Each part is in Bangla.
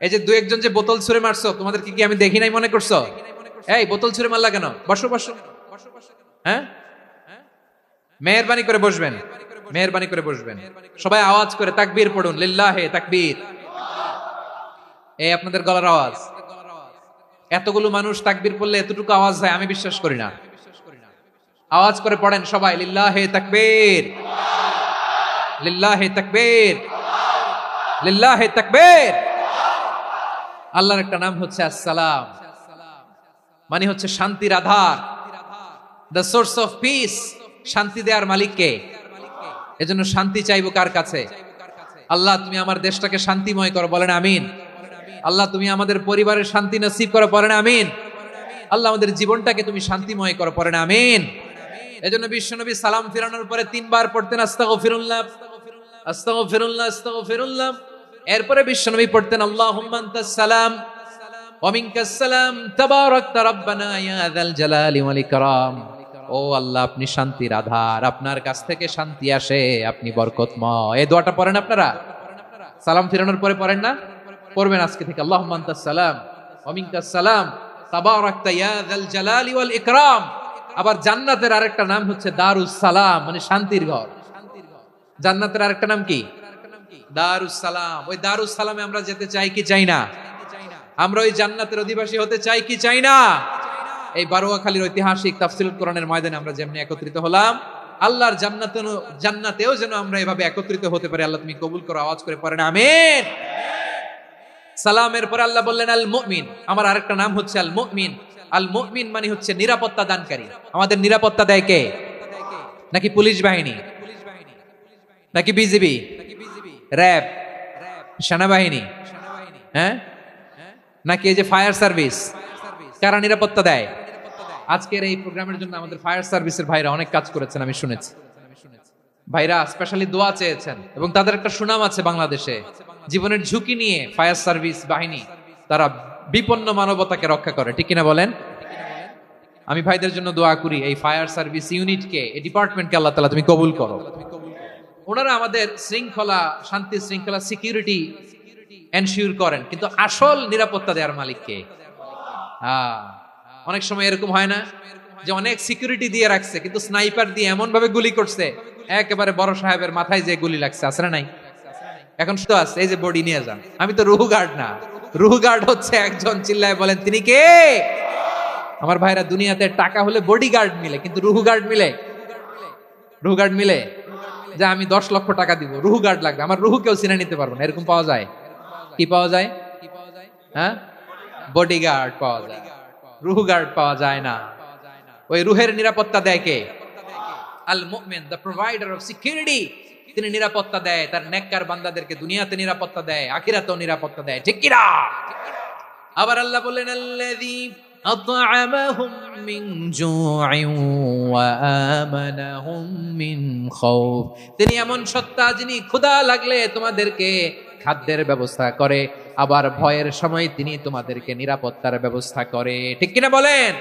এই যে দু একজন যে বোতল ছুঁড়ে মারছো তোমাদের কি কি আমি দেখি নাই মনে করছ? এই, বোতল ছুঁড়ে মারলা কেন? বসো বসো। হ্যাঁ? মেহরবানি করে বসবেন। মেহরবানি করে বসবেন। সবাই আওয়াজ করে, তাকবীর পড়ুন। লিল্লাহে তাকবীর। এই আপনাদের গলার আওয়াজ। এতগুলো মানুষ তাকবীর পড়লে এতটুকু আওয়াজ হয়, আমি বিশ্বাস করি না। আওয়াজ করে পড়েন সবাই, লিল্লাহে তাকবীর। লিল্লাহে তাকবীর। লিল্লাহে তাকবীর। আল্লাহর একটা নাম হচ্ছে আসসালাম। মানে হচ্ছে শান্তির আধার। দ্য সোর্স অফ পিস শান্তি দেওয়ার মালিককে। এজন্য শান্তি চাইব কার কাছে? আল্লাহ, তুমি আমার দেশটাকে শান্তিময় করো, বলেন আমিন। আল্লাহ, তুমি আমাদের পরিবারের শান্তি নসিব করো পড়েন আমিন। আল্লাহ, আমাদের জীবনটাকে তুমি শান্তিময় করো পড়েন আমিন। এজন্য বিশ্বনবী সালাম ফিরানোর পরে তিনবার পড়তেন আস্তাগো ফিরুল্লাহ আস্তাগো ফিরুল্লাহ আস্তাগো ফিরুল্লাহ এরপরে বিশ্বনবী পড়তেন আল্লাহ সালাম ওমিনকাস সালাম, তাবারাকতা রব্বানা ইয়া জালালি ওয়াল ইকরাম। ও আল্লাহ, আপনি শান্তির আধার, আপনার কাছ থেকে শান্তি আসে, আপনি বরকতময়। এই দোয়াটা পড়েন আপনারা? সালাম ফিরানোর পরে পড়েন না? পড়বেন আজকে থেকে আল্লাহ সালাম ওমিনকাস সালাম, তাবারাকতা ইয়া যাল জালালি ওয়াল ইকরাম। আবার জান্নাতের আরেকটা নাম হচ্ছে দারুস সালাম মানে শান্তির ঘর। জান্নাতের আরেকটা নাম কি? দারুস সালাম ওই দারুস সালামে আমরা যেতে চাই কি চাই না? আমরা ওই জান্নাতের অধিবাসী হতে চাই কি চাই না? এই বারোয়াখালীর ঐতিহাসিক তাফসিল কোরআনের ময়দানে আমরা যেমনি একত্রিত হলাম, আল্লাহর জান্নাত জান্নাতেও যেন আমরা এভাবে একত্রিত হতে পারি। আল্লাহ তুমি কবুল করো, আওয়াজ করে পড়েন, আমিন। সালামের পরে আল্লাহ বললেন আল মুমিন আমার আরেকটা নাম হচ্ছে আল মুমিন আল মুমিন মানে হচ্ছে নিরাপত্তা দানকারী। আমাদের নিরাপত্তা দেয় কে? নাকি পুলিশ বাহিনী? নাকি বিজিবি? র্যাব, সেনাবাহিনী হ্যাঁ? নাকি এই যে ফায়ার সার্ভিস? কারা নিরাপত্তা দেয়? আজকের এই প্রোগ্রামের জন্য আমাদের ফায়ার সার্ভিসের ভাইরা অনেক কাজ করেছেন, আমি শুনেছি। ভাইরা স্পেশালি দোয়া চেয়েছেন এবং তাদের একটা সুনাম আছে বাংলাদেশে। জীবনের ঝুঁকি নিয়ে ফায়ার সার্ভিস বাহিনী তারা বিপন্ন মানবতাকে রক্ষা করে, ঠিক কিনা বলেন? আমি ভাইদের জন্য দোয়া করি এই ফায়ার সার্ভিস ইউনিটকে, এই ডিপার্টমেন্টকে আল্লাহ তালা তুমি কবুল করো। ওনারা আমাদের শৃঙ্খলা, শান্তি শৃঙ্খলা সিকিউরিটি এনশিওর করেন। কিন্তু আসল নিরাপত্তা দেওয়ার মালিককে হ্যাঁ। অনেক সময় এরকম হয় না যে অনেক সিকিউরিটি দিয়ে রাখছে, কিন্তু স্নাইপার দিয়ে এমন ভাবে গুলি করছে, একেবারে বড় সাহেবের মাথায় যে গুলি লাগছে আসলে নাই? এখন শুধু আছে, এই যে বডি নিয়ে যান। আমি তো রুহু গার্ড না। রুহু গার্ড হচ্ছে একজন, চিল্লায় বলেন, তিনি কে? আমার ভাইরা দুনিয়াতে টাকা হলে বডি গার্ড মিলে, কিন্তু রুহু গার্ড মিলে? রুহু গার্ড মিলে? যে আমি দশ লক্ষ টাকা দিব, রুহু গার্ড লাগবে, আমার রুহু কেউ চিনে নিতে পারব না, এরকম পাওয়া যায়? কি পাওয়া যায়? হ্যাঁ? বডি গার্ড পাওয়া যায়। রুহু গার্ড পাওয়া যায় না। ওই রুহের নিরাপত্তা দেয় কে? আল মুমিন দ্য প্রোভাইডার অফ সিকিউরিটি তিনি নিরাপত্তা দেয়, তার নেককার বান্দাদেরকে দুনিয়াতে নিরাপত্তা দেয়, আখিরাতেও নিরাপত্তা দেয়। ঠিক কিনা? আবার আল্লাহ বললেন, আল্লাযী أطعمهم من جوع وآمنهم من خوف তিনি এমন সত্তা যিনি ক্ষুধা লাগলে তোমাদেরকে খাদ্যের ব্যবস্থা করে আবার ভয়ের সময় তিনি তোমাদেরকে নিরাপত্তার ব্যবস্থা করে ঠিক কিনা বলেন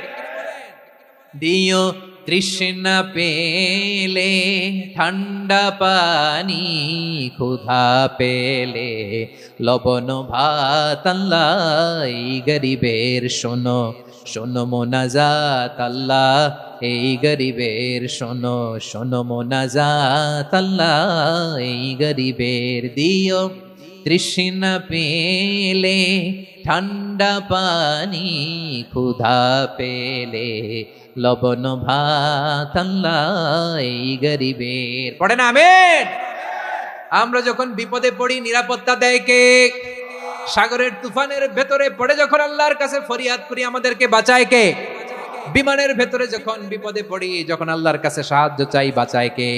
দিও তৃষ্ণা পেলে ঠান্ডা পানি ক্ষুধা পেলে লবণ ভাত আল্লাহ এই গরিবের শোনো শোনো মোনাজাত আল্লাহ, এই গরিবের শোনো শোনো মোনাজাত আল্লাহ, এই গরিবের দিও। তৃষ্ণা পেলে, ঠান্ডা পানি, ক্ষুধা পেলে, লবণ ভাত আল্লাহ, এই গরিবের পড়ে না, আমেন? আমরা যখন বিপদে পড়ি, নিরাপত্তা দেয় কে? সাগরের তুফানের ভেতরে পড়ে যখন আল্লাহর কাছে ফরিয়াদ করি, আমাদেরকে বাঁচায় কে? বিমানের ভেতরে যখন বিপদে পড়ি, যখন আল্লাহর কাছে সাহায্য চাই, বাঁচায় কে?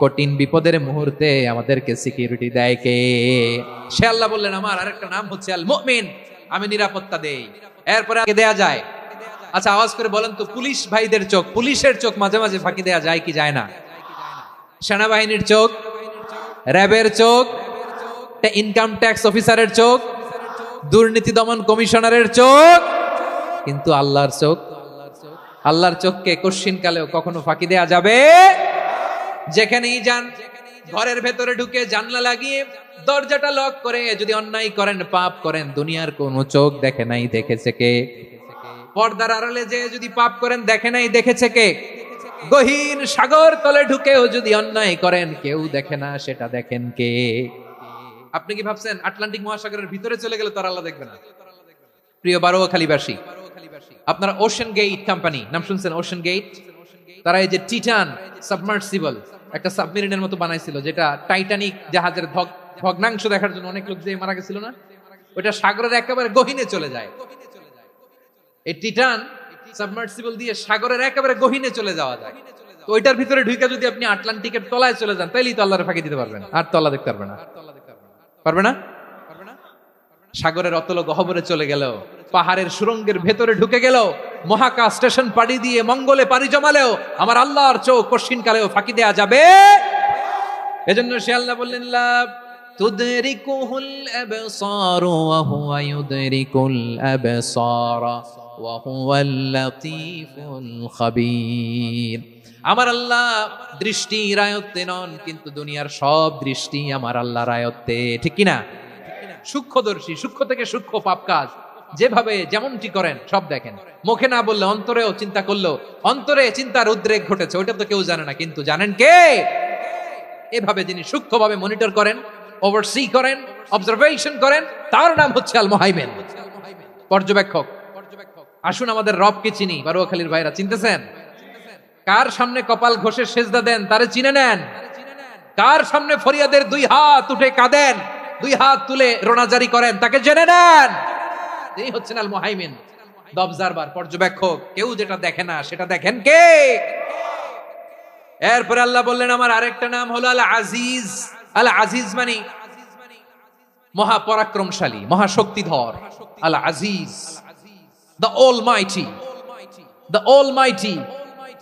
কঠিন বিপদের মুহূর্তে আমাদেরকে সিকিউরিটি দেয় কে? সে আল্লাহ বললেন, আমার আরেকটা নাম হচ্ছে আল মুমিন আমি নিরাপত্তা দেই। এরপরে দেয়া যায়। আচ্ছা আওয়াজ করে বলেন তো, পুলিশ ভাইদের চোখ, পুলিশের চোখ মাঝে মাঝে ফাঁকি দেয়া যায় কি যায় না? সেনাবাহিনীর চোখ, র্যাবের চোখ ইনকাম ট্যাক্স অফিসারের চোখ, দুর্নীতি দমন কমিশনারের চোখ। কিন্তু আল্লাহর চোখ, আল্লাহর চোখকে কালেও কখনো ফাঁকি দেয়া যাবে? যেখানেই যান, ঘরের ভেতরে ঢুকে জানলা লাগিয়ে দরজাটা লক করে যদি অন্যায় করেন, পাপ করেন, দুনিয়ার কোন চোখ দেখে নাই, দেখেছে কে? পর্দার আড়ালে যে যদি পাপ করেন, দেখে নাই, দেখেছে কে? গহীন সাগর তলে ঢুকেও যদি অন্যায় করেন, কেউ দেখে না, সেটা দেখেন কে? আপনি কি ভাবছেন আটলান্টিক মহাসাগরের ভিতরে চলে গেলে তার আল্লাহ দেখবে না? প্রিয় বারোয়াখালীবাসী আপনারা ওশান গেট কোম্পানি নাম শুনছেন ওশান গেট তারা এই যে টিটান সাবমার্সিবল একটা সাবমেরিনের মতো বানাইছিল, যেটা টাইটানিক জাহাজের ভগ- ভগ্নাংশ দেখার জন্য অনেক লোক যে মারা গেছিল না? ওটা সাগরের একেবারে গহিনে চলে যায়। এই টিটান সাবমার্সিবল দিয়ে সাগরের একেবারে গহীনে চলে যাওয়া যায়। তো ওইটার ভিতরে ঢুকে যদি আপনি আটলান্টিকের তলায় চলে যান, তাইলেই তো আল্লাহর ফাঁকি দিতে পারবেন, আর তলা দেখতে পারবে না। পারবে না? সাগরের অতল গহবরে চলে গেল। পাহাড়ের সুরঙ্গের ভেতরে ঢুকে গেল। মহাকাশ স্টেশন পাড়ি দিয়ে মঙ্গলে পাড়ি জমালেও আমার আল্লাহর চোখ কশিন কালেও ফাঁকি দেয়া যাবে। এজন্য সে আল্লাহ বললেন, লা তুদরিকুহুল আবসার ওয়া ইউদরিকুল আবসার ওয়া হুয়াল লাতীফুল খাবীর। আমার আল্লাহ দৃষ্টির আয়ত্তে নন, কিন্তু দুনিয়ার সব দৃষ্টি আমার আল্লাহর আয়ত্তে ঠিক কি না সূক্ষ্মদর্শী, সূক্ষ্ম থেকে সূক্ষ্ম পাপ কাজ। যেভাবে যেমনটি করেন, সব দেখেন। মুখে না বললে, অন্তরেও চিন্তা করল অন্তরে চিন্তার উদ্রেক ঘটেছে, ওইটা তো কেউ জানে না, কিন্তু জানেন কে? এভাবে যিনি সূক্ষ্মভাবে মনিটর করেন ওভারসি করেন অবজারভেশন করেন, তার নাম হচ্ছে আল মোহাইমেন পর্যবেক্ষক, আসুন আমাদের রবকে চিনি, বারুয়াখালীর ভাইরা, চিনতেছেন? কার সামনে কপাল ঘষে সেজদা দেন তারে চিনে নেন। কার সামনে ফরিয়াদের দুই হাত উঠে কাঁদেন, দুই হাত তুলে রোনাজারি করেন, তাকে জেনে নেন। এই হচ্ছেন আল মোহাইমিন দবজারবার পর্যবেক্ষক। কেউ যেটা দেখে না, সেটা দেখেন কে? এরপরে আল্লাহ বললেন, আমার আরেকটা নাম হলো আল আজিজ আল আজিজ মানে মহাপরাক্রমশালী, মহাশক্তিধর। আল আজিজ the almighty the all মাইটি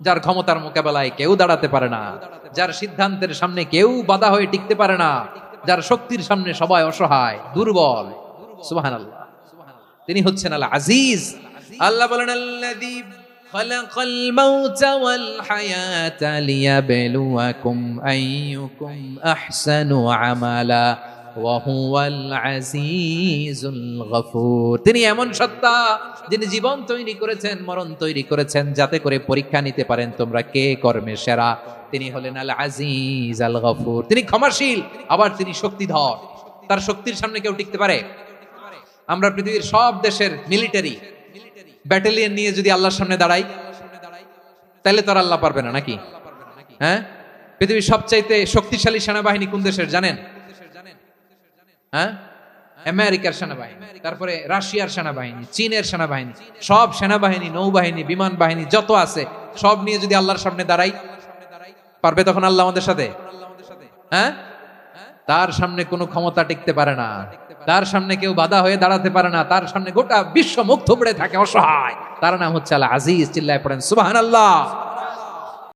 যার ক্ষমতার মোকাবেলায় কেউ দাঁড়াতে পারে না যার সিদ্ধান্তের সামনে কেউ বাধা হয়ে টিকতে পারে না যার শক্তির সামনে সবাই অসহায় দুর্বল সুবাহান আল্লাহ তিনি হচ্ছেন আল আজিজ আল্লাহ বলেন আল্লাযী خلق الموت والحياة ليبلوكم أيكم أحسن عملا وهو العزيز الغفور তিনি এমন সত্তা যিনি জীবন তৈরি করেছেন, মরণ তৈরি করেছেন, যাতে করে পরীক্ষা নিতে পারেন তোমরা কে কর্মে সেরা। তিনি হলেন আল আজিজ আল গফুর তিনি ক্ষমাশীল, আবার তিনি শক্তিধর। তার শক্তির সামনে কেউ টিকতে পারে? আমরা পৃথিবীর সব দেশের মিলিটারি ব্যাটালিয়ন নিয়ে যদি আল্লাহর সামনে দাঁড়াই, তাহলে তো আর আল্লাহ পারবে না নাকি? হ্যাঁ? পৃথিবীর সবচাইতে শক্তিশালী সেনাবাহিনী কোন দেশের জানেন? হ্যাঁ? আমেরিকার সেনাবাহিনী, তারপরে রাশিয়ার সেনাবাহিনী, চীনের সেনাবাহিনী, সব সেনাবাহিনী, নৌবাহিনী, বিমান বাহিনী, যত আছে, সব নিয়ে যদি আল্লাহর সামনে দাঁড়াই, পারবে তখন আল্লাহ আমাদের সাথে? হ্যাঁ? তার সামনে কোনো ক্ষমতা টিকতে পারে না। তার সামনে কেউ বাধা হয়ে দাঁড়াতে পারে না। তার সামনে গোটা বিশ্ব মুখ থুবড়ে থাকে, অসহায়। তার নাম হচ্ছে আল্লাহ আজিজ চিল্লায় পড়েন সুবাহান আল্লাহ